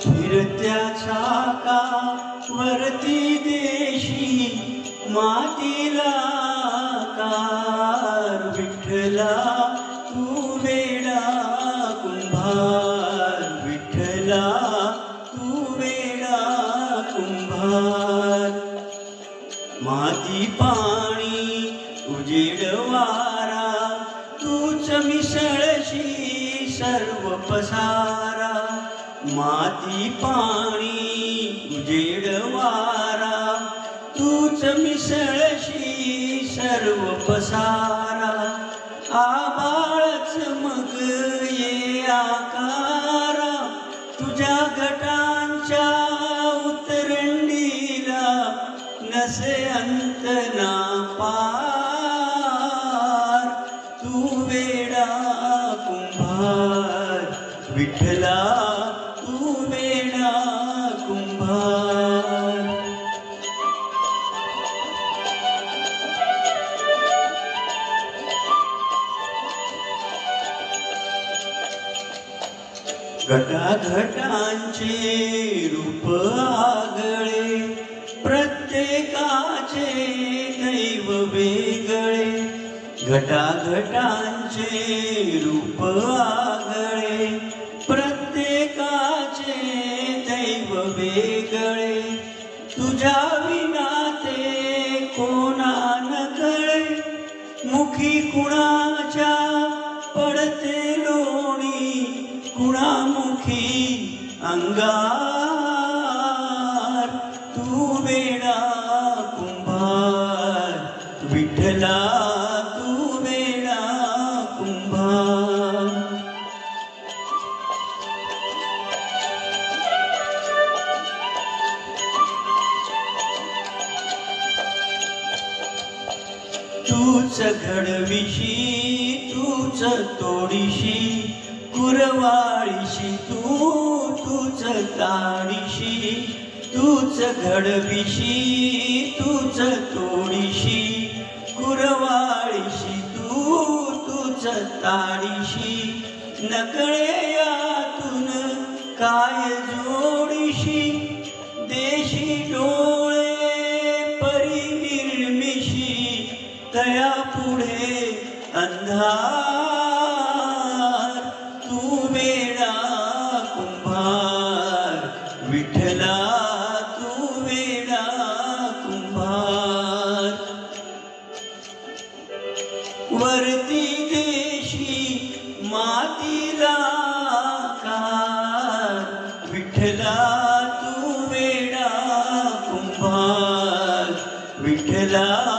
फिरत्या छाका वरती देशी मातीला कार विठ्ठला तू वेडा कुंभार. विठ्ठला तू वेडा कुंभार. माती पाणी उजेड वारा तुमच मिसळशी सर्व पसारा. माती पाणी उजेड वारा. तूच मिसळशी सर्व पसारा. आबाळच मग ये आकारा. तुझ्या गटांच्या उतरंडीला नसे विठ्ठला तू वेडा कुंभार. घटाघटांचे रूप आगळे प्रत्येकाचे दैव वेगळे. घटाघटांचे रूप दैव वेगळे तुझ्या विना ते कोणा न कळे मुखी कुणाच्या पडते लोणी कुणामुखी अंगा तूच घडविशी तूच तोडीशी कुरवाळीशी तू तूच ताडीशी तूच घडविशी तूच तोडीशी कुरवाळीशी तू तूच ताडीशी नकळे यातून काय अंधार तू वेडा कुंभार विठला तू वेडा कुंभार. वरती देशी मातीला कार विठला तू वेडा कुंभार विठला